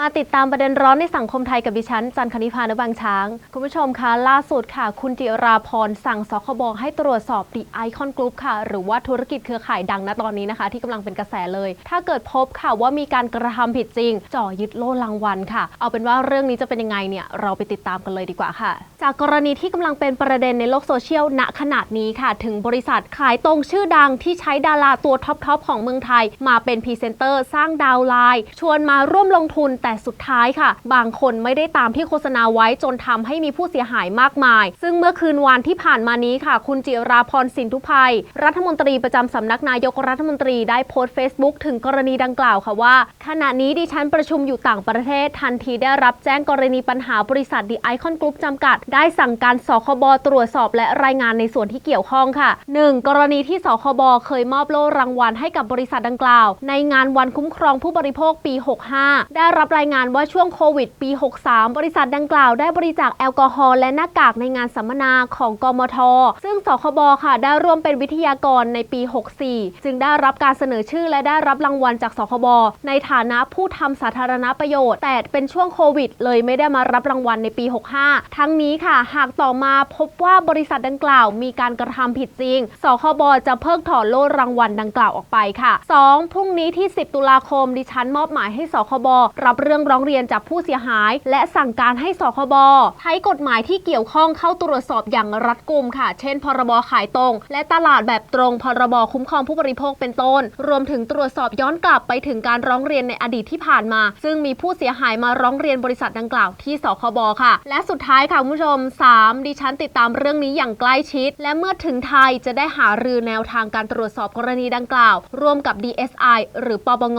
มาติดตามประเด็นร้อนในสังคมไทยกับดิฉัน จันคณิพานบางช้าง คุณผู้ชมคะล่าสุดค่ะ คุณจิราพรสั่งสคบให้ตรวจสอบดีไอคอนกรุ๊ปค่ะ หรือว่าธุรกิจเครือข่ายดังณตอนนี้นะคะ ที่กำลังเป็นกระแสเลย ถ้าเกิดพบค่ะว่ามีการกระทำผิดจริง จ่อยึดโล่รางวัลค่ะ เอาเป็นว่าเรื่องนี้จะเป็นยังไงเนี่ยเราไปติดตามกันเลยดีกว่าค่ะ จากกรณีที่กำลังเป็นประเด็นในโลกโซเชียลณขนาดนี้ค่ะ ถึงบริษัทขายตรงชื่อดังที่ใช้ดาราตัวท็อปๆของเมืองไทย มาเป็นพรีเซนเตอร์สร้างดาวไลน์ชวนมาร่วมลงทุนแแต่สุดท้ายค่ะ บางคนไม่ได้ตามที่โฆษณาไว้จนทำให้มีผู้เสียหายมากมาย ซึ่งเมื่อคืนวันที่ผ่านมานี้ค่ะ คุณจิราพรสินทุภัย รัฐมนตรีประจำสำนักนายกรัฐมนตรีได้โพสต์ Facebook ถึงกรณีดังกล่าวค่ะว่า ขณะนี้ดิฉันประชุมอยู่ต่างประเทศ ทันทีได้รับแจ้งกรณีปัญหาบริษัทดีไอคอนกรุ๊ปจำกัด ได้สั่งการสคบตรวจสอบและรายงานในส่วนที่เกี่ยวข้องค่ะ 1. กรณีที่สคบเคยมอบโล่รางวัลให้กับบริษัทดังกล่าว ในงานวันคุ้มครองผู้บริโภคปี 65 ได้รับรายงานว่าช่วงโควิดปี 63 บริษัทดังกล่าวได้บริจาคแอลกอฮอล์และหน้ากากในงานสัมมนาของกมท ซึ่งสคบค่ะ ได้ร่วมเป็นวิทยากรในปี 64 จึงได้รับการเสนอชื่อและได้รับรางวัลจากสคบในฐานะผู้ทำสาธารณประโยชน์ แต่เป็นช่วงโควิด เลยไม่ได้มารับรางวัลในปี 65 ทั้งนี้ค่ะ หากต่อมาพบว่าบริษัทดังกล่าวมีการกระทำผิดจริง สคบจะเพิกถอนโล่รางวัลดังกล่าวออกไปค่ะ 2. พรุ่งนี้ที่ 10 ตุลาคมดิฉันมอบหมายให้สคบรับเรื่องร้องเรียนจากผู้เสียหาย และสั่งการให้สคบใช้กฎหมายที่เกี่ยวข้องเข้าตรวจสอบอย่างรัดกุมค่ะ เช่น พรบขายตรง และตลาดแบบตรง พรบคุ้มครองผู้บริโภคเป็นต้น รวมถึงตรวจสอบย้อนกลับไปถึงการร้องเรียนในอดีตที่ผ่านมา ซึ่งมีผู้เสียหายมาร้องเรียนบริษัทดังกล่าวที่สคบค่ะ และสุดท้ายค่ะคุณผู้ชม 3. ดิฉันติดตามเรื่องนี้อย่างใกล้ชิด และเมื่อถึงไทยจะได้หารือแนวทางการตรวจสอบกรณีดังกล่าว ร่วมกับ DSI หรือปปง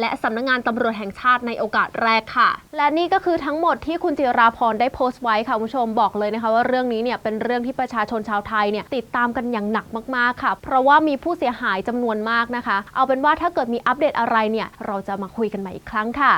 และสำนักงานตำรวจแห่งชาติในโอกาสแรกค่ะ และนี่ก็คือทั้งหมดที่คุณจิราพรได้โพสต์ไว้ค่ะคุณผู้ชมบอกเลยนะคะ ว่าเรื่องนี้เนี่ยเป็นเรื่องที่ประชาชนชาวไทยเนี่ยติดตามกันอย่างหนักมากๆค่ะ เพราะว่ามีผู้เสียหายจำนวนมากนะคะ เอาเป็นว่าถ้าเกิดมีอัปเดตอะไรเนี่ยเราจะมาคุยกันใหม่อีกครั้งค่ะ